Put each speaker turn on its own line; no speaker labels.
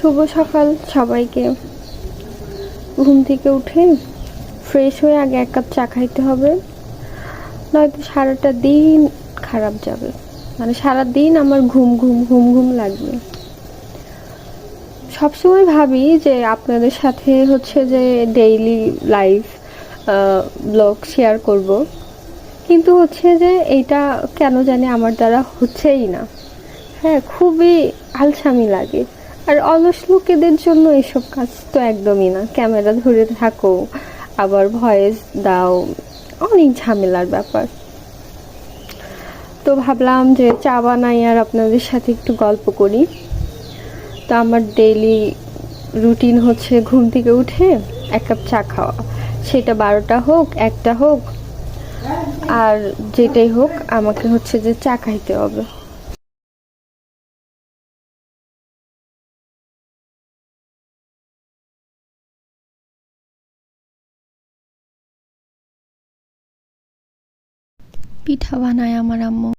শুভ সকাল সবাইকে। ঘুম থেকে উঠে ফ্রেশ হয়ে আগে এক কাপ চা খাইতে হবে, নয়তো সারাটা দিন খারাপ যাবে। মানে সারা দিন আমার ঘুম ঘুম ঘুম ঘুম লাগবে। সবসময় ভাবি যে আপনাদের সাথে হচ্ছে যে ডেইলি লাইফ ব্লগ শেয়ার করব। কিন্তু হচ্ছে যে এইটা কেন জানি আমার দ্বারা হচ্ছেই না। হ্যাঁ খুবই আলসামি লাগে। আর অলস লোকেদের জন্য এসব কাজ তো একদমই না। ক্যামেরা ধরে থাকো, আবার ভয়েস দাও, অনেক ঝামেলার ব্যাপার। তো ভাবলাম যে চা বানাই আর আপনাদের সাথে একটু গল্প করি। তো আমার ডেইলি রুটিন হচ্ছে ঘুম থেকে উঠে এক কাপ চা খাওয়া। সেটা বারোটা হোক, একটা হোক, আর যেটাই হোক, আমাকে হচ্ছে যে চা খাইতে হবে। পিঠা বানায় আমার আম্মু।